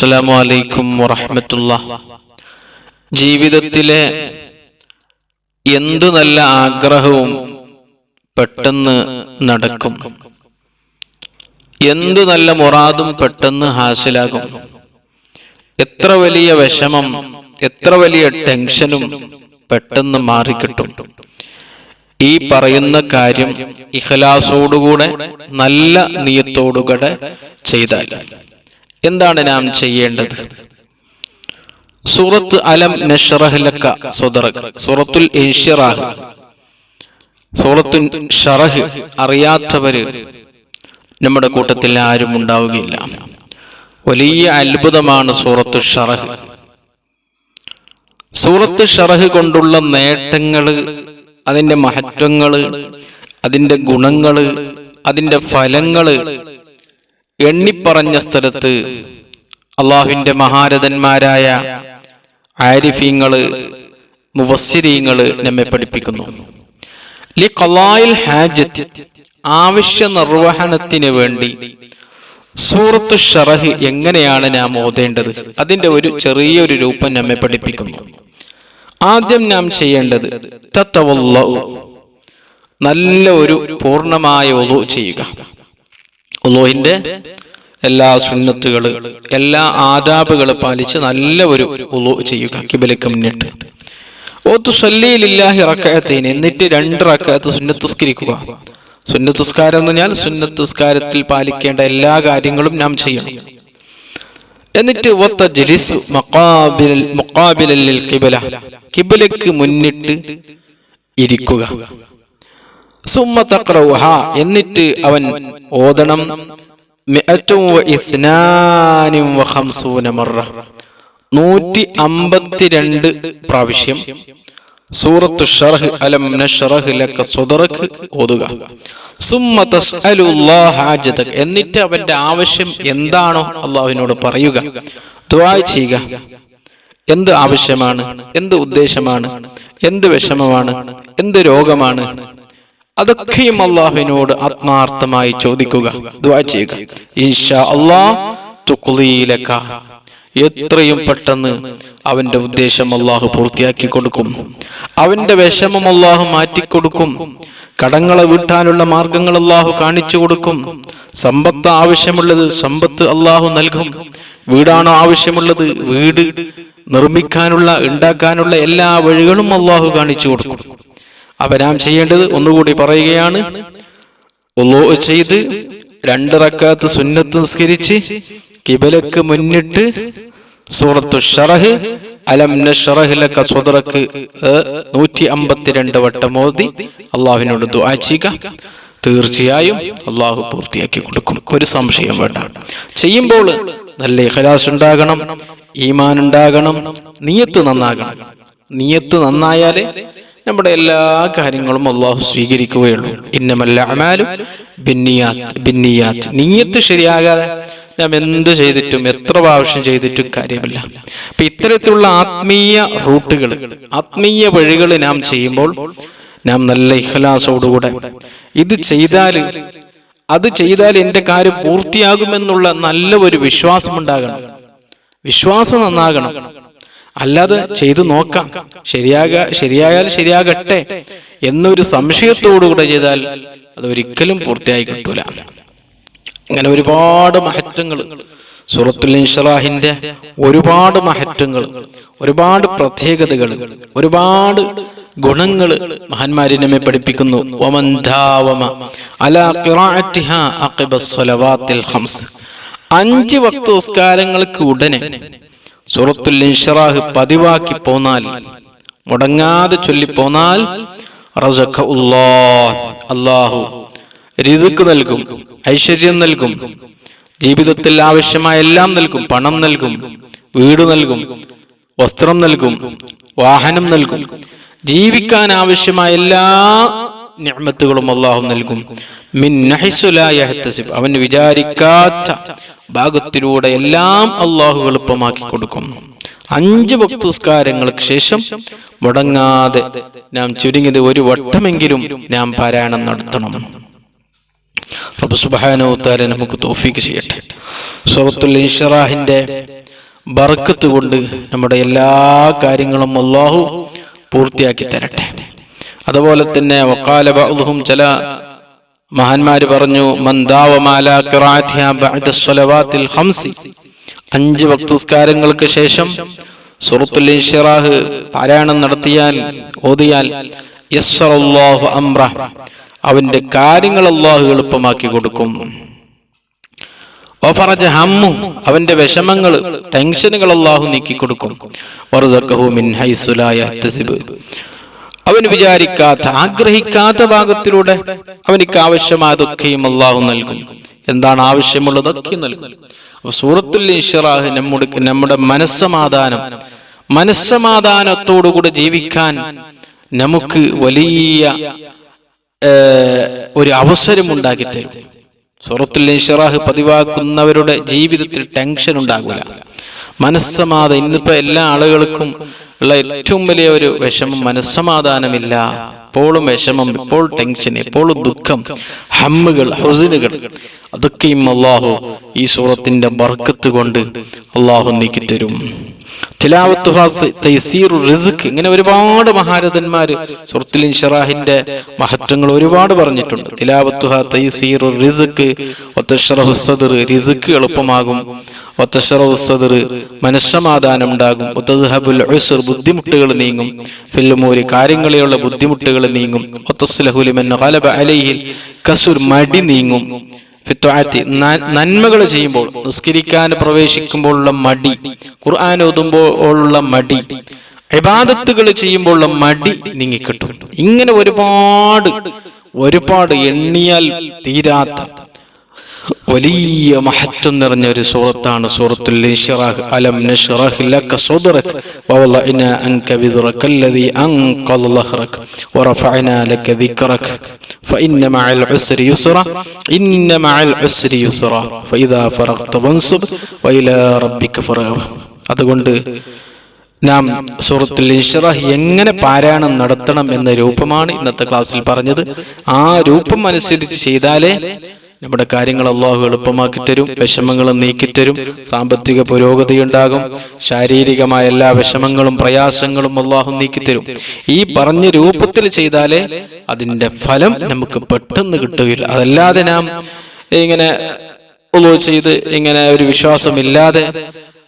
അസ്സലാമു അലൈക്കും വറഹമത്തുള്ള. ജീവിതത്തിലെ എന്തു നല്ല ആഗ്രഹവും പെട്ടെന്ന് നടക്കും. എന്തു നല്ല മുറാദും പെട്ടെന്ന് ഹാസിലാകും. എത്ര വലിയ വിഷമം എത്ര വലിയ ടെൻഷനും പെട്ടെന്ന് മാറിക്കിട്ടും. ഈ പറയുന്ന കാര്യം ഇഖലാസോടുകൂടെ നല്ല നീയത്തോടുകൂടെ ചെയ്താൽ. എന്താണ് നാം ചെയ്യേണ്ടത്? സൂറത്ത് അലം നഷറഹ്ലക്ക സ്വദറക് സൂറത്തുൽ ഇൻഷിറാഹ്. സൂറത്തുൽ ഷറഹ് അറിയാത്തവര് നമ്മുടെ കൂട്ടത്തിൽ ആരും ഉണ്ടാവുകയില്ല. വലിയ അത്ഭുതമാണ് സൂറത്തു ഷറഹ്. സൂറത്ത് ഷറഹ് കൊണ്ടുള്ള നേട്ടങ്ങൾ അതിന്റെ മഹത്വങ്ങൾ അതിന്റെ ഗുണങ്ങൾ അതിന്റെ ഫലങ്ങൾ എണ്ണിപ്പറഞ്ഞ സ്ഥലത്ത് അള്ളാഹുവിന്റെ മഹാരഥന്മാരായ ആരിഫീങ്ങൾ മുവസ്സിരീങ്ങൾ നമ്മെ പഠിപ്പിക്കുന്നു. ആവശ്യ നിർവഹണത്തിന് വേണ്ടി സൂറത്ത് ഷറഹ് എങ്ങനെയാണ് നാം ഓതേണ്ടത്? അതിന്റെ ഒരു ചെറിയൊരു രൂപം നമ്മെ പഠിപ്പിക്കുന്നു. ആദ്യം നാം ചെയ്യേണ്ടത് തത്തവല്ല നല്ല ഒരു പൂർണമായ ഒതു ചെയ്യുക. ഒലോഹിന്റെ എല്ലാ സുന്നത്തുകൾ എല്ലാ ആദാബുകൾ പാലിച്ച് നല്ല ഒരു ഉളു ചെയ്യുക കിബിലക്ക് മുന്നിട്ട്. ഓത്തു സല്ലിയിലില്ലാഹി റക്കയത്തേന് എന്നിട്ട് രണ്ട് റക്കയത്ത് സുന്നത്തുസ്കരിക്കുക. സുന്നത്തുസ്കാരം എന്ന് പറഞ്ഞാൽ സുന്നത്തുസ്കാരത്തിൽ പാലിക്കേണ്ട എല്ലാ കാര്യങ്ങളും നാം ചെയ്യണം. എന്നിട്ട് ഒത്ത ജലിസ് മുക്കാബിലിൽ കിബില കിബിലക്ക് മുന്നിട്ട് ഇരിക്കുക. സുമ്മ തക്രൗഹ എന്നിട്ട് അവൻ ഓതണം. നൂറ്റി അമ്പത്തിരണ്ട് പ്രാവശ്യം സൂറത്തു അലം ഓതുക. എന്നിട്ട് അവന്റെ ആവശ്യം എന്താണോ അള്ളാഹുവിനോട് പറയുക. ചെയ്യുക. എന്ത് ആവശ്യമാണ്? എന്ത് ഉദ്ദേശമാണ്? എന്ത് വിഷമമാണ്? എന്ത് രോഗമാണ്? അതൊക്കെയും അള്ളാഹുവിനോട് ആത്മാർത്ഥമായി ചോദിക്കുക ചെയ്യുക. എത്രയും പെട്ടെന്ന് അവന്റെ ഉദ്ദേശം അള്ളാഹു പൂർത്തിയാക്കി കൊടുക്കും അവന്റെ വിഷമം അള്ളാഹു മാറ്റിക്കൊടുക്കും. കടങ്ങളെ വീട്ടാനുള്ള മാർഗങ്ങൾ അള്ളാഹു കാണിച്ചു കൊടുക്കും. സമ്പത്ത് ആവശ്യമുള്ളത് സമ്പത്ത് അള്ളാഹു നൽകും. വീടാണോ ആവശ്യമുള്ളത് വീട്. നിർമ്മിക്കാനുള്ള ഉണ്ടാക്കാനുള്ള എല്ലാ വഴികളും അള്ളാഹു കാണിച്ചു കൊടുക്കും. അപ്പൊ നാം ചെയ്യേണ്ടത് ഒന്നുകൂടി പറയുകയാണ്. ഒല്ലോ ചെയ്ത് രണ്ട് റക്കാത്ത് സുന്നത്ത് നിസ്കരിച്ച് കിബലക്ക് മുന്നിട്ട് സൂറത്തു ഷറഹ് അലം നഷ്റഹ് ലക സ്വദറക്ക് നൂറ്റി അമ്പത്തിരണ്ട് വട്ടം ഓതി അള്ളാഹുവിനോട് ദുആ ചെയ്യുക. തീർച്ചയായും അള്ളാഹു പൂർത്തിയാക്കി കൊടുക്കും. ഒരു സംശയം വേണ്ട. ചെയ്യുമ്പോൾ നല്ല ഇഖലാസ് ഉണ്ടാകണം ഈമാൻ ഉണ്ടാകണം നീയത്ത് നന്നാകണം. നീയത്ത് നന്നായാലേ നമ്മുടെ എല്ലാ കാര്യങ്ങളും അള്ളാഹു സ്വീകരിക്കുകയുള്ളൂ. ഇന്നമല്ല അമാലും നീയത്ത് ശരിയാകാതെ നാം എന്ത് ചെയ്തിട്ടും എത്ര പ്രാവശ്യം ചെയ്തിട്ടും കാര്യമില്ല. അപ്പൊ ഇത്തരത്തിലുള്ള ആത്മീയ റൂട്ടുകൾ ആത്മീയ വഴികൾ നാം ചെയ്യുമ്പോൾ നാം നല്ല ഇഖലാസോടുകൂടെ ഇത് ചെയ്താൽ അത് ചെയ്താൽ എന്റെ കാര്യം പൂർത്തിയാകുമെന്നുള്ള നല്ല ഒരു വിശ്വാസം ഉണ്ടാകണം വിശ്വാസം നന്നാകണം. അല്ലാതെ ചെയ്തു നോക്കാം. ശരിയാക ശരിയായാൽ ശരിയാകട്ടെ എന്നൊരു സംശയത്തോടുകൂടെ ചെയ്താൽ അത് ഒരിക്കലും പൂർത്തിയായി കിട്ടൂല. അങ്ങനെ ഒരുപാട് മഹത്വങ്ങൾ സൂറത്തുൽ ഇൻഷറാഹിന്റെ ഒരുപാട് മഹത്വങ്ങൾ ഒരുപാട് പ്രത്യേകതകൾ ഒരുപാട് ഗുണങ്ങൾ മഹാന്മാരി നമ്മെ പഠിപ്പിക്കുന്നു. അഞ്ച് വക്തോസ്കാരങ്ങൾക്ക് ഉടനെ സൂറത്തുൽ ഇൻഷറാഹ് പതിവാക്കി പോന്നാൽ മുടങ്ങാതെ ചൊല്ലി ചൊല്ലിപ്പോന്നാൽ അള്ളാഹു റിസുക്ക് നൽകും ഐശ്വര്യം നൽകും ജീവിതത്തിൽ ആവശ്യമായ എല്ലാം നൽകും പണം നൽകും വീട് നൽകും വസ്ത്രം നൽകും വാഹനം നൽകും ജീവിക്കാൻ ആവശ്യമായ എല്ലാ ഞാമത്തുകളും അള്ളാഹു നൽകും. അവൻ വിചാരിക്കാത്ത ഭാഗത്തിലൂടെ എല്ലാം അള്ളാഹു എളുപ്പമാക്കി കൊടുക്കും. അഞ്ച് ഭക്തസ്കാരങ്ങൾക്ക് ശേഷം മുടങ്ങാതെ നാം ചുരുങ്ങിയത് ഒരു വട്ടമെങ്കിലും നാം പാരായണം നടത്തണം. റബ്ബ് സുബ്ഹാനഹു തആല നമുക്ക് തൗഫീക്ക് ചെയ്യട്ടെ. സൂറത്തുൽ ഇൻഷറാഹിന്റെ ബർക്കത്ത് കൊണ്ട് നമ്മുടെ എല്ലാ കാര്യങ്ങളും അള്ളാഹു പൂർത്തിയാക്കി തരട്ടെ. അതുപോലെ തന്നെ വക്കാല ചില മഹാന്മാര് പറഞ്ഞു അഞ്ച് ഭക്തസ്കാരങ്ങൾക്ക് ശേഷം സൂറത്തുൽ ഇൻഷിറാഹ് പാരായണം നടത്തിയാൽ ഓതിയാൽ അംറ. അവന്റെ കാര്യങ്ങൾ അള്ളാഹു എളുപ്പമാക്കി കൊടുക്കും. അവന്റെ വിഷമങ്ങൾ ടെൻഷനുകൾ അള്ളാഹു നീക്കി കൊടുക്കും. അവന് വിചാരിക്കാത്ത ആഗ്രഹിക്കാത്ത ഭാഗത്തിലൂടെ അവനിക്ക് ആവശ്യമായതൊക്കെയും അള്ളാഹു നൽകും. എന്താണ് ആവശ്യമുള്ളതൊക്കെ നൽകും. അപ്പൊ സൂറത്തുൽ ഇൻഷിറാഹ് നമ്മുടെ നമ്മുടെ മനസ്സമാധാനം. മനസ്സമാധാനത്തോടുകൂടെ ജീവിക്കാൻ നമുക്ക് വലിയ ഒരു അവസരം ഉണ്ടാക്കി സൂറത്തുൽ ഇൻഷിറാഹ് പതിവാക്കുന്നവരുടെ ജീവിതത്തിൽ ടെൻഷൻ ഉണ്ടാകില്ല മനസ്സമാധാനം. ഇന്നിപ്പോ എല്ലാ ആളുകൾക്കും ഉള്ള ഏറ്റവും വലിയ ഒരു വിഷമം മനസ്സമാധാനമില്ല. എപ്പോഴും വിഷമം ഇപ്പോൾ ടെൻഷൻ എപ്പോഴും ദുഃഖം ഹമ്മുകൾ ഹുസിനുകൾ. അതൊക്കെയും അള്ളാഹു ഈ സൂറത്തിന്റെ ബർക്കത്ത് കൊണ്ട് അള്ളാഹു നീക്കി തരും. ഇങ്ങനെ ഒരുപാട് മഹാരഥന്മാര് സുഹൃത്തുൽ ഇൻഷറാഹിന്റെ മഹത്വങ്ങൾ ഒരുപാട് പറഞ്ഞിട്ടുണ്ട്. തിലാവത്തുഹ തൈസീറു റിസ്ക് ഒത്തഷറഹു സദർ റിസ്ക് എളുപ്പമാകും. ഒത്തഷറഹു സദർ മനസ്സമാധാനം ഉണ്ടാകും ബുദ്ധിമുട്ടുകൾ നീങ്ങും. ഫില്ലുമൂരി കാര്യങ്ങളെയുള്ള ബുദ്ധിമുട്ടുകൾ നീങ്ങും. മടി നീങ്ങും. നന്മകൾ ചെയ്യുമ്പോൾ നിസ്കരിക്കാൻ പ്രവേശിക്കുമ്പോഴുള്ള മടി ഖുർആൻ ഓതുമ്പോഴുള്ള മടി ഇബാദത്തുകൾ ചെയ്യുമ്പോഴുള്ള മടി നീങ്ങിക്കിട്ടും. ഇങ്ങനെ ഒരുപാട് ഒരുപാട് എണ്ണിയാൽ തീരാത്ത വലിയ മഹത്വം നിറഞ്ഞ ഒരു സൂറത്താണ് സൂറത്തുൽ ഇൻഷിറാഹ് അലം നഷ്റഹ് ലക സദ്റക വവളഅന അൻക വിദ്റക الذي أنقض ظهرك ورفعنا لك ذكرك فإن مع العسر يسرا إن مع العسر يسرا فإذا فرغت فانصب وإلى ربك فرغ അതുകൊണ്ട് നാം സൂറത്തുൽ ഇൻഷിറാഹ് എങ്ങനെ പാരായണം നടത്തണം എന്ന രൂപമാണ് ഇന്നത്തെ ക്ലാസ്സിൽ പറഞ്ഞത് ആ രൂപം അനുസരിച്ച് ചെയ്താലേ നമ്മുടെ കാര്യങ്ങൾ അള്ളാഹു എളുപ്പമാക്കി തരും വിഷമങ്ങൾ നീക്കിത്തരും സാമ്പത്തിക പുരോഗതി ഉണ്ടാകും ശാരീരികമായ എല്ലാ വിഷമങ്ങളും പ്രയാസങ്ങളും അള്ളാഹു നീക്കിത്തരും ഈ പറഞ്ഞ രൂപത്തിൽ ചെയ്താലേ അതിന്റെ ഫലം നമുക്ക് പെട്ടെന്ന് കിട്ടുകയില്ല. അതല്ലാതെ നാം ഇങ്ങനെ ചെയ്ത് ഇങ്ങനെ ഒരു വിശ്വാസമില്ലാതെ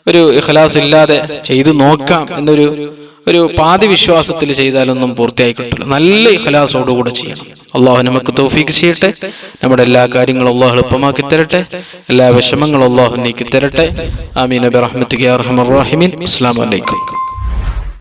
ഒരു ഇഖ്ലാസ് ഇല്ലാതെ ചെയ്തു നോക്കാം എന്നൊരു ഒരു പാതി വിശ്വാസത്തിൽ ചെയ്താലൊന്നും പൂർത്തിയായി കിട്ടില്ല. നല്ല ഇഖലാസോടുകൂടെ ചെയ്യണം. അള്ളാഹു നമുക്ക് തോഫീക്ക് ചെയ്യട്ടെ. നമ്മുടെ എല്ലാ കാര്യങ്ങളും അള്ളാഹു എളുപ്പമാക്കി തരട്ടെ. എല്ലാ വിഷമങ്ങളും അള്ളാഹു നീക്കി തരട്ടെ. ആമീൻ. നബി റഹ്മത്തുക അസ്സാം വലൈക്കും